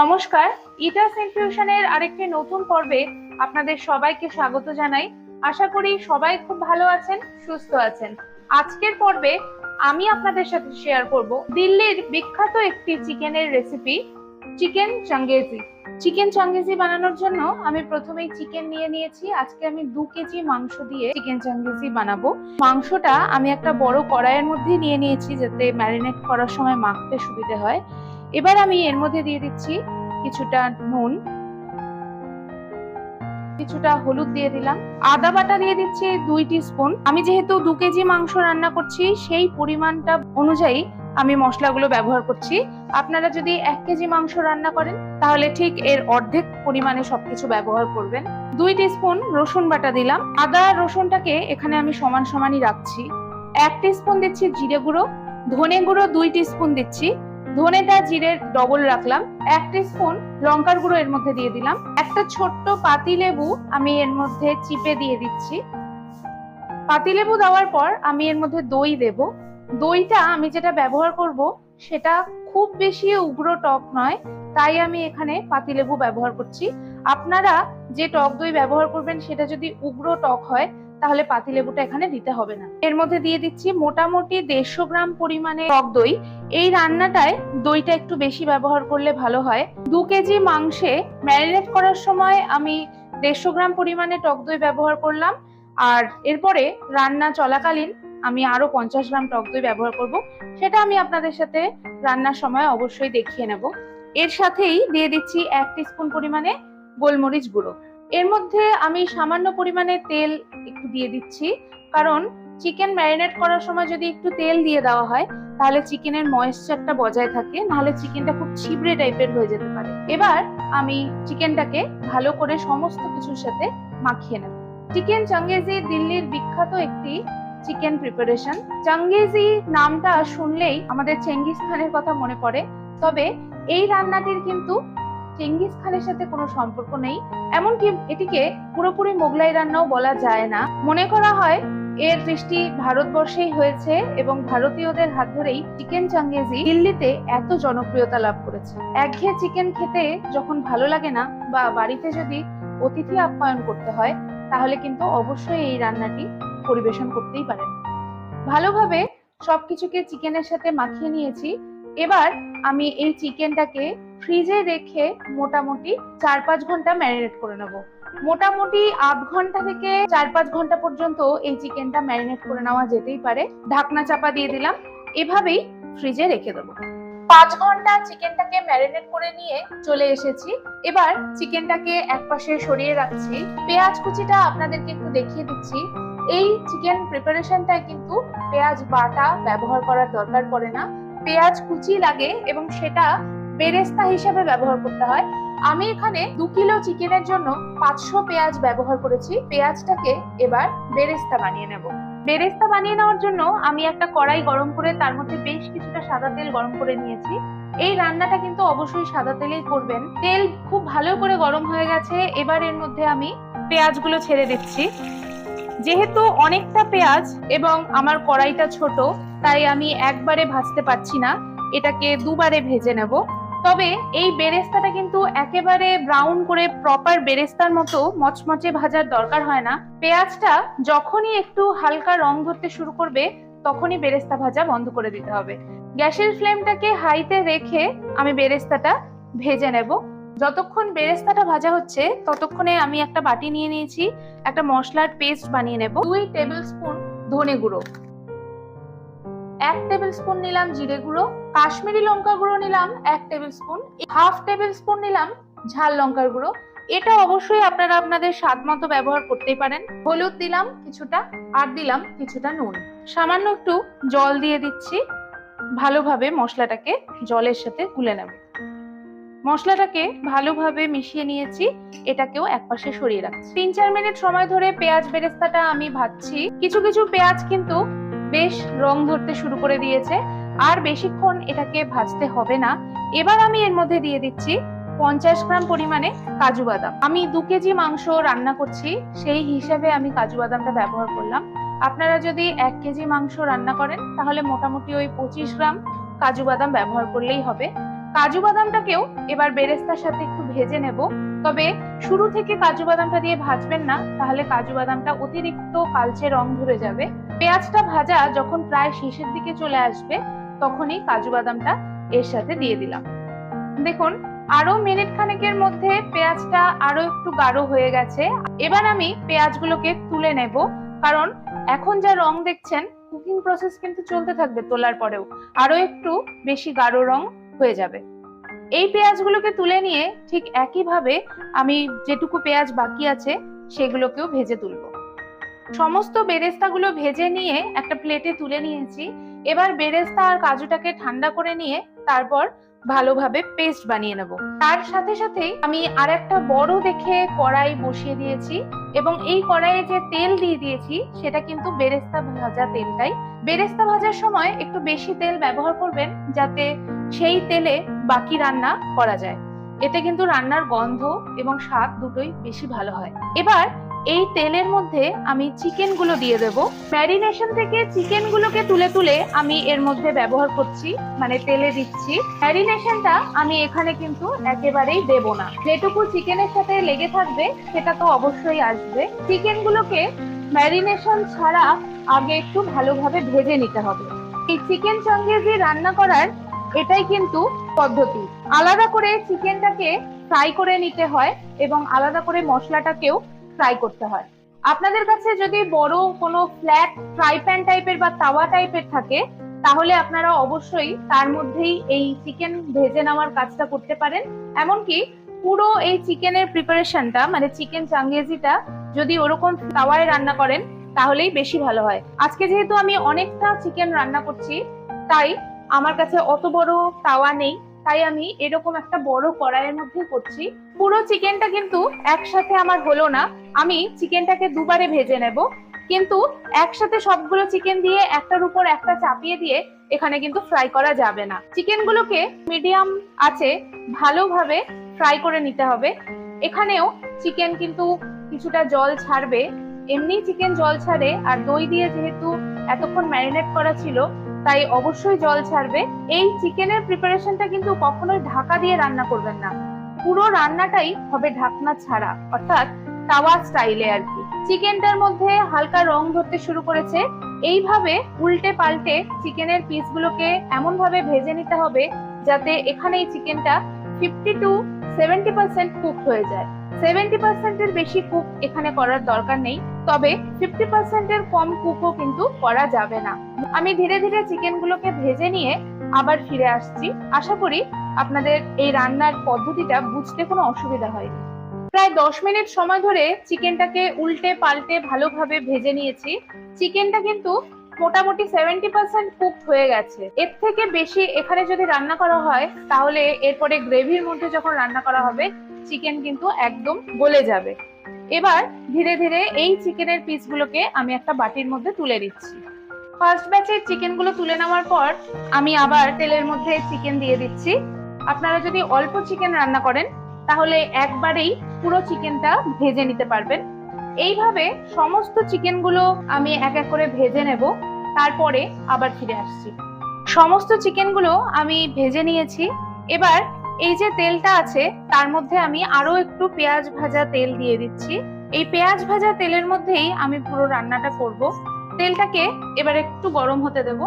নমস্কার ইটাস ইনফিউশনের আরেকটি নতুন পর্বে আপনাদের সবাইকে স্বাগত জানাই। আশা করি সবাই খুব ভালো আছেন, সুস্থ আছেন। আজকের পর্বে আমি আপনাদের সাথে শেয়ার করব দিল্লির বিখ্যাত একটি চিকেনের recipe chicken Changezi. Chicken Changezi বানানোর জন্য আমি প্রথমেই চিকেন নিয়ে নিয়েছি। আজকে আমি দু কেজি মাংস দিয়ে চিকেন চাঙ্গেজি বানাবো। মাংসটা আমি একটা বড় কড়াইয়ের মধ্যে নিয়ে নিয়েছি যাতে ম্যারিনেট করার সময় মাখতে সুবিধে হয়। এবার আমি এর মধ্যে দিয়ে দিচ্ছি কিছুটা নুন, কিছুটা হলুদ দিয়ে দিলাম। আদা বাটা দিয়ে দিচ্ছি দুই স্পুন আমি যেহেতু দু কেজি মাংস রান্না করছি, সেই পরিমাণটা অনুযায়ী আমি মশলাগুলো ব্যবহার করছি। আপনারা যদি এক কেজি মাংস রান্না করেন, তাহলে ঠিক এর অর্ধেক পরিমাণে সবকিছু ব্যবহার করবেন। দুই স্পুন রসুন বাটা দিলাম। আদা রসুনটাকে এখানে আমি সমান সমানই রাখছি। এক স্পুন দিচ্ছি জিরে গুঁড়ো, ধনে গুঁড়ো দুই স্পুন দিচ্ছি। ধনেটা জিরের ডবল রাখলাম। এক স্পুন লঙ্কার গুঁড়ো এর মধ্যে দিয়ে দিলাম। একটা ছোট্ট পাতি লেবু আমি এর মধ্যে চিপে দিয়ে দিচ্ছি। পাতি লেবু দেওয়ার পর আমি এর মধ্যে দই দেব। দইটা আমি যেটা ব্যবহার করব সেটা খুব বেশি উগ্র টক নয়, তাই আমি এখানে পাতিলেবু ব্যবহার করছি। আপনারা যে টক দই ব্যবহার করবেন সেটা যদি উগ্র টক হয় তাহলে পাতিলেবুটা এখানে দিতে হবে না। এর মধ্যে দিয়ে দিচ্ছি মোটামুটি দেড়শো গ্রাম পরিমাণে টক দই। এই রান্নাটায় দইটা একটু বেশি ব্যবহার করলে ভালো হয়। দু কেজি মাংসে ম্যারিনেট করার সময় আমি দেড়শো গ্রাম পরিমাণে টক দই ব্যবহার করলাম। আর এরপরে রান্না চলাকালীন আমি আরও পঞ্চাশ গ্রাম টক দই ব্যবহার করব। সেটা আমি আপনাদের সাথে রান্নার সময় অবশ্যই দেখিয়ে নেব। এর সাথেই দিয়ে দিচ্ছি এক স্পুন পরিমাণে গোলমরিচ গুঁড়ো। এর মধ্যে আমি সামান্য পরিমাণে তেল একটু দিয়ে দিচ্ছি। কারণ চিকেন ম্যারিনেট করার সময় যদি একটু তেল দিয়ে দেওয়া হয়, তাহলে চিকেনের ময়েশ্চারটা বজায় থাকে, নাহলে চিকেনটা খুব ছিবড়ে টাইপের হয়ে যেতে পারে। এবার আমি চিকেনটাকে ভালো করে সমস্ত কিছুর সাথে মাখিয়ে নেব। চিকেন চাঙ্গেজি দিল্লির বিখ্যাত একটি চিকেন প্রিপারেশন চাঙ্গেজি নামটা শুনলেই আমাদের চেঙ্গিস খানের কথা মনে পড়ে। তবে এই রান্নাটির কিন্তু চেঙ্গিস খানের সাথে কোনো সম্পর্ক নেই, এমনকি এটিকে পুরোপুরি মোগলাই রান্নাও বলা যায় না। মনে করা হয়, এর সৃষ্টি ভারতবর্ষেই হয়েছে এবং ভারতীয়দের হাত ধরেই চিকেন চাঙ্গেজি দিল্লিতে এত জনপ্রিয়তা লাভ করেছে। একঘেয়ে চিকেন খেতে যখন ভালো লাগে না বা বাড়িতে যদি অতিথি আপ্যায়ন করতে হয়, তাহলে কিন্তু অবশ্যই এই রান্নাটি পরিবেশন করতেই পারেন। ভালোভাবে সবকিছুকে চিকেনের সাথে মাখিয়ে নিয়েছি। এবার আমি এই চিকেনটাকে ফ্রিজে রেখে মোটামুটি চার পাঁচ ঘণ্টা ম্যারিনেট করে নেব। মোটামুটি আধ ঘণ্টা থেকে চার পাঁচ ঘণ্টা পর্যন্ত এই চিকেনটা ম্যারিনেট করে নেওয়া যেতেই পারে। ঢাকনা চাপা দিয়ে দিলাম। এভাবেই ফ্রিজে রেখে দেবো। পাঁচ ঘণ্টা চিকেনটাকে ম্যারিনেট করে নিয়ে চলে এসেছি। এবার চিকেনটাকে একপাশে সরিয়ে রাখছি। পেঁয়াজ কুচিটা আপনাদেরকে একটু দেখিয়ে দিচ্ছি। এই চিকেন প্রিপারেশনটায় কিন্তু পেঁয়াজ বাটা ব্যবহার করার দরকার পড়ে না। পেঁয়াজ কুচি লাগে এবং সেটা বেরেস্তা হিসেবে ব্যবহার করতে হয়। আমি এখানে দু কিলো চিকেনের জন্য পাঁচশো পেঁয়াজ ব্যবহার করেছি। পেঁয়াজটাকে এবার বেরেস্তা বানিয়ে নেব। বেরেস্তা বানিয়ে নেওয়ার জন্য আমি একটা কড়াই গরম করে, তার মধ্যে বেশ কিছুটা সাদা তেল গরম করে নিয়েছি। এই রান্নাটা কিন্তু অবশ্যই সাদা তেলেই করবেন। তেল খুব ভালো করে গরম হয়ে গেছে। এবার এর মধ্যে আমি পেঁয়াজগুলো ছেড়ে দিচ্ছি। যেহেতু অনেকটা পেঁয়াজ এবং আমার কড়াইটা ছোট, তাই আমি একবারে ভাজতে পারছি না। এটাকে দুবারে ভেজে নেব। তবে এই বেরেস্তাটা কিন্তু একেবারে ব্রাউন করে প্রপার বেরেস্তার মতো মচমচে ভাজার দরকার হয় না। পেঁয়াজটা যখনই একটু হালকা রং ধরতে শুরু করবে, তখনই বেরেস্তা ভাজা বন্ধ করে দিতে হবে। গ্যাসের ফ্লেমটাকে হাইতে রেখে আমি বেরেস্তাটা ভেজে নেব। যতক্ষণ বেরেস্তাটা ভাজা হচ্ছে, ততক্ষণে আমি একটা বাটি নিয়ে নিয়েছি, একটা মশলার পেস্ট বানিয়ে নেব, দুই টেবিল স্পুন ধনে গুঁড়ো। এক টেবিল স্পুন নিলাম জিরে গুঁড়ো, কাশ্মীরি লঙ্কা গুঁড়ো নিলাম এক tablespoon half tablespoon নিলাম ঝাল লঙ্কার গুঁড়ো। এটা অবশ্যই আপনারা আপনাদের স্বাদ মতো ব্যবহার করতেই পারেন। হলুদ দিলাম কিছুটা, আর দিলাম কিছুটা নুন। সামান্য একটু জল দিয়ে দিচ্ছি। ভালোভাবে মশলাটাকে জলের সাথে গুলে নেব। মশলাটাকে ভালোভাবে মিশিয়ে নিয়েছি। এটাকেও একপাশে সরিয়ে রাখছি। তিন চার মিনিট সময় ধরে পেঁয়াজ বেরেস্তাটা আমি ভাজছি। কিছু কিছু পেঁয়াজ কিন্তু বেশ রং ধরতে শুরু করে দিয়েছে। আর বেশিক্ষণ এটাকে ভাজতে হবে না। এবার আমি এর মধ্যে দিয়ে দিচ্ছি পঞ্চাশ গ্রাম পরিমাণে কাজু বাদাম। আমি দু কেজি মাংস রান্না করছি, সেই হিসাবে আমি কাজু বাদামটা ব্যবহার করলাম। আপনারা যদি এক কেজি মাংস রান্না করেন, তাহলে মোটামুটি ওই পঁচিশ গ্রাম কাজু বাদাম ব্যবহার করলেই হবে। কাজু বাদামটাকেও এবার বেরেস্তার সাথে একটু ভেজে নেব। তবে শুরু থেকে কাজু বাদামটা দিয়ে ভাজবেন না, তাহলে কাজু বাদামটা অতিরিক্ত কালচে রং ধরে যাবে। পেঁয়াজটা ভাজা যখন প্রায় শেষের দিকে চলে আসবে, তখনই কাজু বাদামটা এর সাথে দিয়ে দিলাম। দেখুন, আরও মিনিট খানেকের মধ্যে পেঁয়াজটা আরও একটু গাঢ় হয়ে গেছে। এবার আমি পেঁয়াজগুলোকে তুলে নেব, কারণ এখন যা রং দেখছেন কুকিং প্রসেস কিন্তু চলতে থাকবে তোলার পরেও। আরও একটু বেশি গাঢ় রং হয়ে যাবে। এই পেঁয়াজগুলোকে তুলে নিয়ে ঠিক একইভাবে আমি যেটুকু পেঁয়াজ বাকি আছে সেগুলোকেও ভেজে তুলব। সমস্ত বেরেস্তাগুলো ভেজে নিয়ে একটা প্লেটে তুলে নিয়েছি। এবার বেরেস্তা আর কাজুটাকে ঠান্ডা করে নিয়ে তারপর ভালোভাবে পেস্ট বানিয়ে নেব। তার সাথে সাথেই আমি আর একটা বড় দেখে কড়াই বসিয়ে দিয়েছি এবং এই কড়াইয়ে যে তেল দিয়ে দিয়েছি সেটা কিন্তু বেরেস্তা ভাজা তেলটাই। বেরেস্তা ভাজার সময় একটু বেশি তেল ব্যবহার করবেন যাতে সেই তেলে বাকি রান্না করা যায়। এতে কিন্তু রান্নার গন্ধ এবং স্বাদ দুটোই বেশি ভালো হয়। এবার এই তেলের মধ্যে আমি চিকেনগুলো দিয়ে দেব। ম্যারিনেশন থেকে চিকেন গুলোকে তুলে তুলে আমি এর মধ্যে ব্যবহার করছি মানে তেলে দিচ্ছি। ম্যারিনেশনটা আমি এখানে কিন্তু একেবারেই দেব না। যেটুকু চিকেনের সাথে লেগে থাকবে, সেটা তো অবশ্যই আসবে। চিকেন গুলোকে ম্যারিনেশন ছাড়া আগে একটু ভালোভাবে ভেজে নিতে হবে। এই চিকেন চাঙ্গেজি রান্না করার এটাই কিন্তু পদ্ধতি। আলাদা করে চিকেনটাকে ফ্রাই করে নিতে হয় এবং আলাদা করে মশলাটাকেও ফ্রাই করতে হয়। আপনাদের কাছে যদি বড় কোনো ফ্ল্যাট ফ্রাই প্যান টাইপের বা তাওয়া টাইপের থাকে, তাহলে আপনারা অবশ্যই তার মধ্যেই এই চিকেন ভেজে নেওয়ার কাজটা করতে পারেন। এমনকি পুরো এই চিকেনের প্রিপারেশনটা মানে চিকেন চাঙ্গেজিটা যদি ওরকম তাওয়ায় রান্না করেন, তাহলেই বেশি ভালো হয়। আজকে যেহেতু আমি অনেকটা চিকেন রান্না করছি, তাই আমার কাছে অত বড় তাওয়া নেই, তাই আমি এরকম একটা বড় কড়াইয়ের মধ্যে করছি। পুরো চিকেনটা কিন্তু একসাথে আমার হলো না, আমি চিকেনটাকে দুবারে ভেজে নেব। কিন্তু একসাথে সবগুলো চিকেন দিয়ে একটার উপর একটা চাপিয়ে দিয়ে এখানে কিন্তু ফ্রাই করা যাবে না। চিকেনগুলোকে মিডিয়াম আছে, ভালোভাবে ফ্রাই করে নিতে হবে। এখানেও চিকেন কিন্তু কিছুটা জল ছাড়বে। এমনি চিকেন জল ছাড়ে, আর দই দিয়ে যেহেতু এতক্ষণ ম্যারিনেট করা ছিল তাই অবশ্যই জল ছাড়বে। এই চিকেনের প্রিপারেশনটা কিন্তু কখনোই ঢাকা দিয়ে রান্না করবেন না। পুরো রান্নাটাই হবে ঢাকনা ছাড়া, অর্থাৎ তাওয়া স্টাইলে আর কি। চিকেনটার মধ্যে হালকা রং ধরতে শুরু করেছে। এইভাবে উল্টে পাল্টে চিকেনের পিসগুলোকে এমন ভাবে ভেজে নিতে হবে যাতে এখানে এই চিকেনটা fifty to seventy percent cook হয়ে যায়। সেভেন্টি পার্সেন্টের বেশি কুক এখানে করার দরকার নেই, তবে ফিফটি পার্সেন্টের কম কুকও কিন্তু করা যাবে না। আমি ধীরে ধীরে চিকেনগুলোকে ভেজে নিয়ে আবার ফিরে আসছি। আশা করি আপনাদের এই রান্নার পদ্ধতিটা বুঝতে কোনো অসুবিধা হয়নি। প্রায় দশ মিনিট সময় ধরে চিকেনটাকে উল্টে পাল্টে ভালোভাবে ভেজে নিয়েছি। চিকেনটা কিন্তু মোটামুটি সেভেন্টি পার্সেন্ট কুক হয়ে গেছে। এর থেকে বেশি এখানে যদি রান্না করা হয়, তাহলে এরপরে গ্রেভির মধ্যে যখন রান্না করা হবে, চিকেন কিন্তু একদম গলে যাবে। এবার ধীরে ধীরে এই চিকেনের পিসগুলোকে আমি একটা বাটির মধ্যে তুলে দিচ্ছি ফার্স্ট ব্যাচের চিকেনগুলো তুলে নেওয়ার পর আমি আবার তেলের মধ্যে চিকেন দিয়ে দিচ্ছি। আপনারা যদি অল্প চিকেন রান্না করেন, তাহলে একবারেই পুরো চিকেনটা ভেজে নিতে পারবেন। এইভাবে সমস্ত চিকেনগুলো আমি এক এক করে ভেজে নেব, তারপরে আবার ফিরে আসছি। সমস্ত চিকেনগুলো আমি ভেজে নিয়েছি। এবার এই যে তেলটা আছে, তার মধ্যে আমি আরও একটু পেঁয়াজ ভাজা তেল দিয়ে দিচ্ছি। এই পেঁয়াজ ভাজা তেলের মধ্যেই আমি পুরো রান্নাটা করব। তেলটাকে এবার একটু গরম হতে দেব।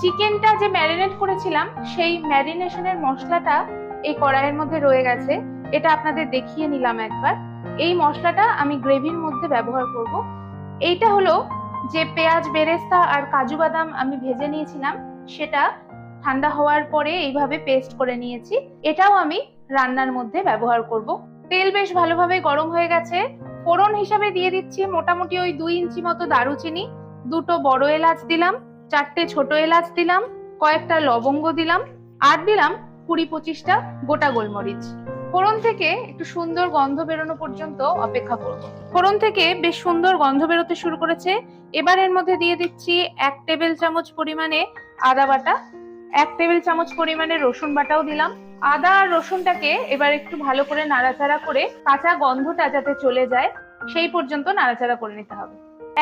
চিকেনটা যে ম্যারিনেট করেছিলাম, সেই ম্যারিনেশনের মশলাটা এই কড়াইয়ের মধ্যে রয়ে গেছে। এটা আপনাদের দেখিয়ে নিলাম একবার। এই মশলাটা আমি গ্রেভির মধ্যে ব্যবহার করব। এইটা হলো যে পেঁয়াজ, বেরেস্তা আর কাজু বাদাম আমি ভেজে নিয়েছিলাম, সেটা ঠান্ডা হওয়ার পরে এইভাবে পেস্ট করে নিয়েছি। এটাও আমি রান্নার মধ্যে ব্যবহার করব। তেল বেশ ভালোভাবে গরম হয়ে গেছে। ফোড়ন হিসাবে দিয়ে দিচ্ছি মোটামুটি ওই দুই ইঞ্চি মতো দারুচিনি। দুটো বড় এলাচ দিলাম, চারটে ছোট এলাচ দিলাম, কয়েকটা লবঙ্গ দিলাম, আর দিলাম কুড়ি পঁচিশটা গোটা গোলমরিচ। ফোড়ন থেকে একটু সুন্দর গন্ধ বেরোনো পর্যন্ত অপেক্ষা করব। ফোড়ন থেকে বেশ সুন্দর গন্ধ বেরোতে শুরু করেছে। এবার এর মধ্যে দিয়ে দিচ্ছি এক টেবিল চামচ পরিমাণে আদা বাটা, এক টেবিল চামচ পরিমাণে রসুন বাটাও দিলাম। আদা আর রসুনটাকে এবার একটু ভালো করে নাড়াচাড়া করে কাঁচা গন্ধটা যাতে চলে যায়, সেই পর্যন্ত নাড়াচাড়া করে নিতে হবে।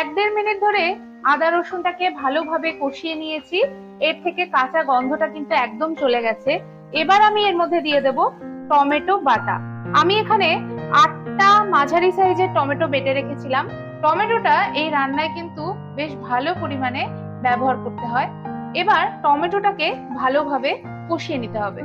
এক দেড় মিনিট ধরে আদা রসুনটাকে ভালোভাবে কষিয়ে নিয়েছি। এর থেকে কাঁচা গন্ধটা কিন্তু একদম চলে গেছে। এবার আমি এর মধ্যে দিয়ে দেব টমেটো বাটা। আমি এখানে আটটা মাঝারি সাইজের টমেটো বেটে রেখেছিলাম। টমেটোটা এই রান্নায় কিন্তু বেশ ভালো পরিমাণে ব্যবহার করতে হয়। এবার টমেটোটাকে ভালোভাবে কষিয়ে নিতে হবে।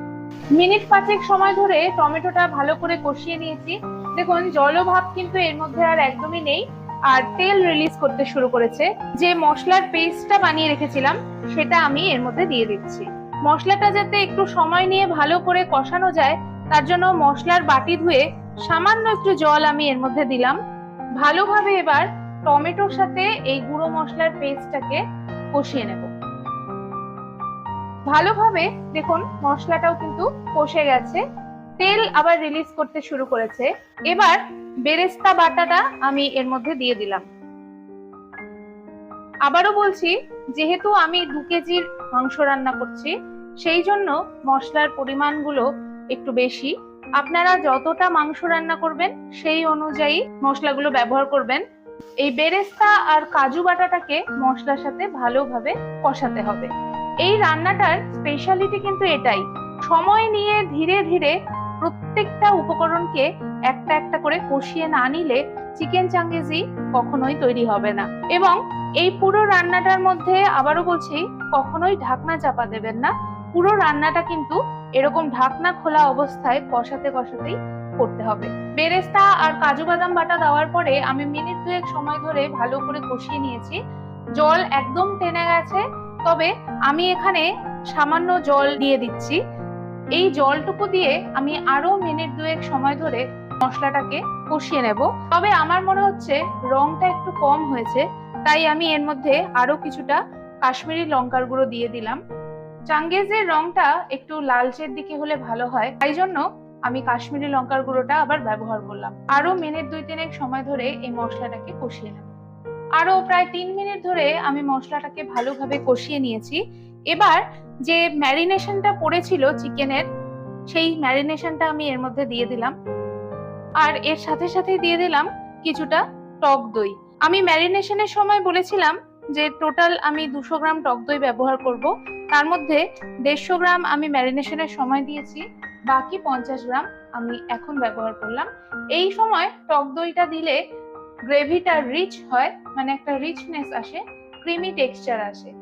মিনিট পাঁচেক সময় ধরে টমেটোটা ভালো করে কষিয়ে নিয়েছি। দেখুন, জলভাব কিন্তু এর মধ্যে আর একদমই নেই। আর তেল রিলিজ করতে শুরু করেছে। যে মশলার পেস্টটা বানিয়ে রেখেছিলাম, সেটা আমি এর মধ্যে দিয়ে দিচ্ছি। মশলাটা যাতে একটু সময় নিয়ে ভালো করে কষানো যায়, তার জন্য মশলার বাটি ধুয়ে সামান্য একটু জল আমি এর মধ্যে দিলাম। ভালোভাবে এবার টমেটোর সাথে এই গুঁড়ো মশলার পেস্টটাকে কষিয়ে নেব। ভালোভাবে দেখুন, মশলাটাও কিন্তু কষে গেছে। তেল আবার রিলিজ করতে শুরু করেছে। এবার বেরেস্তা বাটাটা আমি এর মধ্যে দিয়ে দিলাম। আবারও বলছি, যেহেতু আমি দু কেজির মাংস রান্না করছি, সেই জন্য মশলার পরিমাণগুলো একটু বেশি। আপনারা যতটা মাংস রান্না করবেন, সেই অনুযায়ী মশলাগুলো ব্যবহার করবেন। এই বেরেস্তা আর কাজু বাটাটাকে মশলার সাথে ভালোভাবে কষাতে হবে। এই রান্নাটার স্পেশালিটি কিন্তু এটাই। সময় নিয়ে ধীরে ধীরে প্রত্যেকটা উপকরণকে একটা একটা করে কষিয়ে না নিলে চিকেন চাঙ্গেজি কখনোই তৈরি হবে না। এবং এই পুরো রান্নাটার মধ্যে আবারও বলছি, কখনোই ঢাকনা চাপা দেবেন না। পুরো রান্নাটা কিন্তু এরকম ঢাকনা খোলা অবস্থায় কষাতে কষাতেই করতে হবে। বেরেস্তা আর কাজু বাদাম বাটা দেওয়ার পরে আমি মিনিট দুয়েক সময় ধরে ভালো করে কষিয়ে নিয়েছি। জল একদম টেনে গেছে, তবে আমি এখানে সামান্য জল দিয়ে দিচ্ছি। এই জলটুকু দিয়ে আমি আরও মিনিট দুয়েক সময় ধরে মশলাটাকে কষিয়ে নেব। তবে আমার মনে হচ্ছে রংটা একটু কম হয়েছে, তাই আমি এর মধ্যে আরও কিছুটা কাশ্মীরি লঙ্কার গুঁড়ো দিয়ে দিলাম। চাঙ্গেজের রংটা একটু লালচের দিকে হলে ভালো হয়, তাই জন্য আমি কাশ্মীরি লঙ্কার গুঁড়োটা আবার ব্যবহার করলাম। আরও মিনিট দুই তিনেক সময় ধরে এই মশলাটাকে কষিয়ে নেব। আরও প্রায় তিন মিনিট ধরে আমি মশলাটাকে ভালোভাবে কষিয়ে নিয়েছি। এবার যে ম্যারিনেশনটা পড়েছিল চিকেনের, সেই ম্যারিনেশনটা আমি এর মধ্যে দিয়ে দিলাম। আর এর সাথে সাথে দিয়ে দিলাম কিছুটা টক দই। আমি ম্যারিনেশনের সময় বলেছিলাম যে টোটাল আমি দুশো গ্রাম টক দই ব্যবহার করব। তার মধ্যে দেড়শো গ্রাম আমি ম্যারিনেশনের সময় দিয়েছি, বাকি পঞ্চাশ গ্রাম আমি এখন ব্যবহার করলাম। এই সময় টক দইটা দিলে গ্রেভিটা রিচ হয় মানে একটা রিচনেস আসে ক্রিমি টেক্সচার আসে।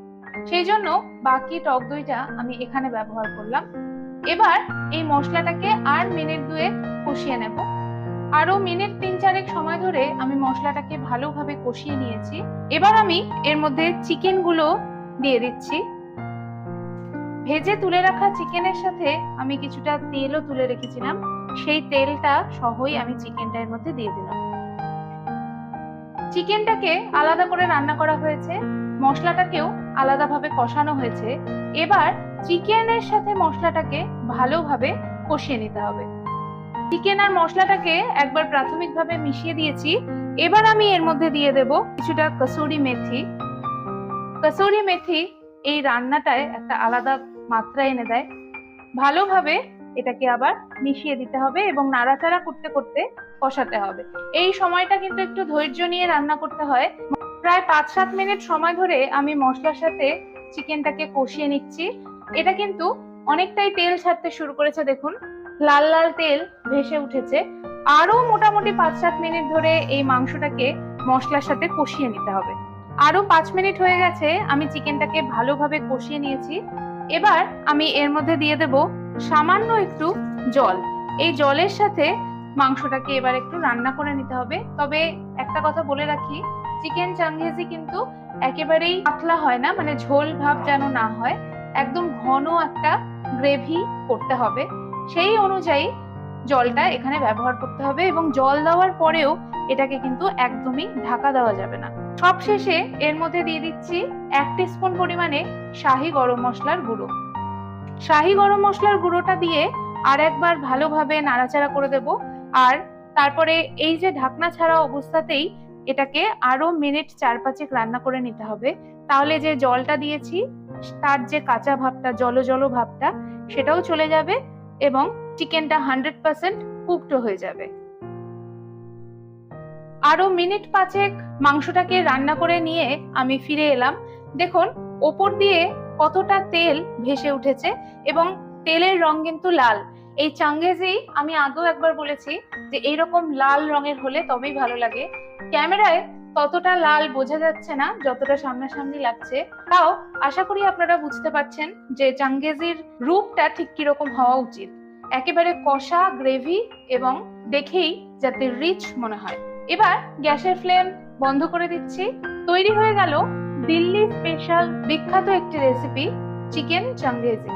সেই জন্য বাকি টক দইটা আমি এখানে ব্যবহার করলাম। এবার এই মশলাটাকে আর মিনিট দুয়ে কষিয়ে নেব। আরও মিনিট তিন চারেক সময় ধরে আমি মশলাটাকে ভালোভাবে কষিয়ে নিয়েছি। এবার আমি এর মধ্যে চিকেনগুলো দিয়ে দিচ্ছি। ভেজে তুলে রাখা চিকেনের সাথে আমি কিছুটা তেলও তুলে রেখেছিলাম। সেই তেলটা সহই আমি চিকেনটা এর মধ্যে দিয়ে দিলাম। চিকেনটাকে আলাদা করে রান্না করা হয়েছে। মশলাটাকেও আলাদাভাবে কষানো হয়েছে, এবার চিকেনের সাথে মশলাটাকে ভালোভাবে কষিয়ে নিতে হবে। চিকেন আর মশলাটাকে একবার প্রাথমিকভাবে মিশিয়ে দিয়েছি, এবার আমি এর মধ্যে দিয়ে দেব কিছুটা কসুরি মেথি। কসুরি মেথি এই রান্নাটায় একটা আলাদা মাত্রা এনে দেয়। ভালোভাবে এটাকে আবার মিশিয়ে দিতে হবে এবং নাড়াচাড়া করতে করতে কষাতে হবে। এই সময়টা কিন্তু একটু ধৈর্য নিয়ে রান্না করতে হয়। প্রায় পাঁচ সাত মিনিট সময় ধরে আমি মশলার সাথে চিকেনটাকে কষিয়ে নিচ্ছি। এটা কিন্তু অনেকটাই তেল ছাড়তে শুরু করেছে, দেখুন। লাল লাল তেল ভেসে উঠেছে। আরও মোটামুটি পাঁচ সাত মিনিট ধরে এই মাংসটাকে মশলার সাথে কষিয়ে নিতে হবে। আরও পাঁচ মিনিট হয়ে গেছে, আমি চিকেনটাকে ভালোভাবে কষিয়ে নিয়েছি। এবার আমি এর মধ্যে দিয়ে দেব সামান্য একটু জল। এই জলের সাথে মাংসটাকে এবার একটু রান্না করে নিতে হবে। তবে একটা কথা বলে রাখি চিকেন চাঙ্গেজি কিন্তু একেবারেই পাতলা হয় না মানে ঝোল ভাব যেন না হয়, একদম ঘন একটা গ্রেভি করতে হবে। সেই অনুযায়ী জলটা এখানে ব্যবহার করতে হবে এবং জল দেওয়ার পরেও এটাকে কিন্তু একদমই ঢাকা দেওয়া যাবে না। সব শেষে এর মধ্যে দিয়ে দিচ্ছি এক স্পুন পরিমাণে শাহি গরম মশলার গুঁড়ো। শাহি গরম মশলার গুঁড়োটা দিয়ে আর একবার ভালোভাবে নাড়াচাড়া করে দেব। আর তারপরে এই যে ঢাকনা ছাড়া অবস্থাতেই এটাকে আরও মিনিট চার পাঁচেক রান্না করে নিতে হবে। তাহলে যে জলটা দিয়েছি, তার যে কাঁচা ভাবটা জলো জলো ভাবটা, সেটাও চলে যাবে এবং চিকেনটা হান্ড্রেড পার্সেন্ট কুকড হয়ে যাবে। আরও মিনিট পাঁচেক মাংসটাকে রান্না করে নিয়ে আমি ফিরে এলাম। দেখুন, ওপর দিয়ে কতটা তেল ভেসে উঠেছে এবং তেলের রং কিন্তু লাল। এই চাঙ্গেজেই আমি আগেও একবার বলেছি যে এইরকম লাল রঙের হলে তবেই ভালো লাগে। ক্যামেরায় ততটা লাল বোঝা যাচ্ছে না, যতটা সামনাসামনি লাগছে। তাও আশা করি আপনারা বুঝতে পারছেন যে চাঙ্গেজির রূপটা ঠিক কীরকম হওয়া উচিত। একেবারে কষা, গ্রেভি এবং দেখেই যাতে রিচ মনে হয়। এবার গ্যাসের ফ্লেম বন্ধ করে দিচ্ছি। তৈরি হয়ে গেল দিল্লি স্পেশাল বিখ্যাত একটি রেসিপি, চিকেন চাঙ্গেজি